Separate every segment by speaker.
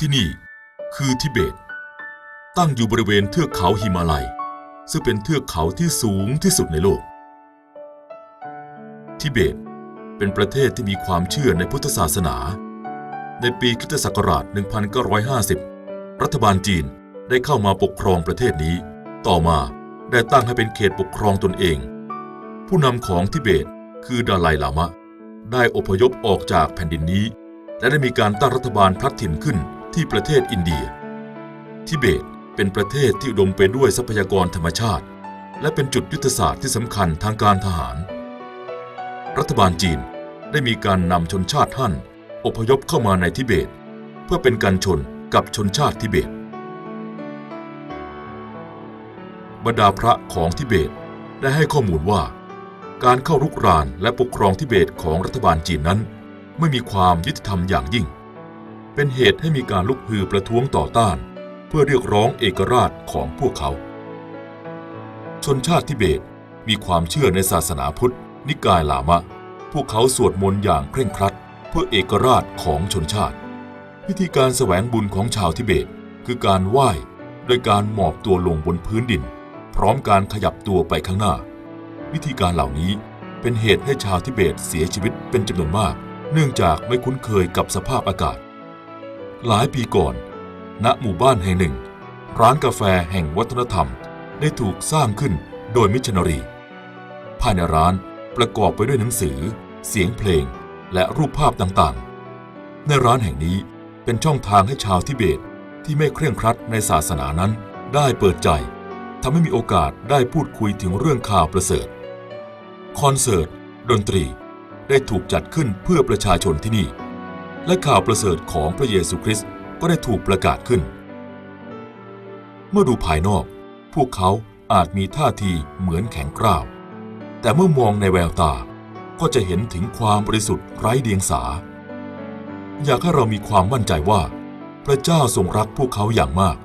Speaker 1: ที่นี่คือทิเบต ตั้งอยู่บริเวณเทือกเขาหิมาลัย ซึ่งเป็นเทือกเขาที่สูงที่สุดในโลก ทิเบตเป็นประเทศที่มีความเชื่อในพุทธศาสนา ในปีคริสตศักราช 1950 รัฐบาลจีนได้เข้ามาปกครองประเทศนี้ ต่อมาได้ตั้งให้เป็นเขตปกครองตนเอง ผู้นำของทิเบตคือดาไลลามะ ได้อพยพออกจากแผ่นดินนี้ และได้มีการตั้งรัฐบาลพลัดถิ่นขึ้น ที่ประเทศอินเดีย ทิเบตเป็นประเทศที่อุดมไปด้วยทรัพยากรธรรมชาติ และเป็นจุดยุทธศาสตร์ที่สำคัญทางการทหาร รัฐบาลจีนได้มีการนำชนชาติฮั่นอพยพเข้ามาในทิเบต เพื่อเป็นการชนกับชนชาติทิเบต บรรดาพระของทิเบตได้ให้ข้อมูลว่า การเข้ารุกรานและปกครองทิเบตของรัฐบาลจีนนั้น ไม่มีความยุติธรรมอย่างยิ่ง เป็นเหตุให้มีการลุกฮือประท้วงต่อต้าน เพื่อเรียกร้องเอกราชของพวกเขา ชนชาติทิเบตมีความเชื่อในศาสนาพุทธ นิกายลามะ พวกเขาสวดมนต์อย่างเคร่งครัด เพื่อเอกราชของชนชาติวิธีการแสวงบุญของชาวทิเบต คือการไหว้โดยการหมอบตัวลงบนพื้นดิน พร้อมการขยับตัวไปข้างหน้า วิธีการเหล่านี้เป็นเหตุให้ชาวทิเบตเสียชีวิตเป็นจำนวนมาก เนื่องจากไม่คุ้นเคยกับสภาพอากาศ หลายปีก่อน ณหมู่บ้านแห่งหนึ่ง ร้านกาแฟแห่งวัฒนธรรมได้ถูกสร้างขึ้นโดยมิชชันนารี ภายในร้านประกอบไปด้วยหนังสือ เสียงเพลง และรูปภาพต่างๆ ในร้านแห่งนี้เป็นช่องทางให้ชาวทิเบตที่ไม่เคร่งครัดในศาสนานั้นได้เปิดใจทำให้มีโอกาสได้พูดคุยถึงเรื่องข่าวประเสริฐ คอนเสิร์ต ดนตรีได้ถูกจัดขึ้นเพื่อประชาชนที่นี่ และข่าวประเสริฐของพระเยซูคริสต์ก็ได้ถูกประกาศขึ้น เมื่อดูภายนอก พวกเขาอาจมีท่าทีเหมือนแข็งกร้าว แต่เมื่อมองในแววตาก็จะเห็นถึงความบริสุทธิ์ไร้เดียงสา อยากให้เรามีความมั่นใจว่า พระเจ้าทรงรักพวกเขาอย่างมาก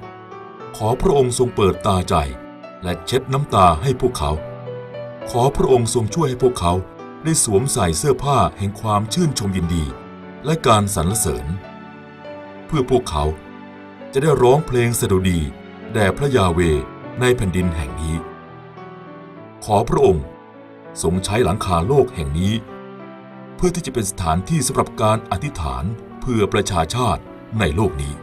Speaker 1: ขอพระองค์ทรงเปิดตาใจ และเช็ดน้ำตาให้พวกเขา ขอพระองค์ทรงช่วยให้พวกเขาได้สวมใส่เสื้อผ้าแห่งความชื่นชมยินดี และการสรรเสริญ เพื่อพวกเขาจะได้ร้องเพลงสดุดีแด่พระยาเวในแผ่นดินแห่งนี้ ขอพระองค์ทรงใช้หลังคาโลกแห่งนี้ เพื่อที่จะเป็นสถานที่สำหรับการอธิษฐานเพื่อประชาชาติในโลกนี้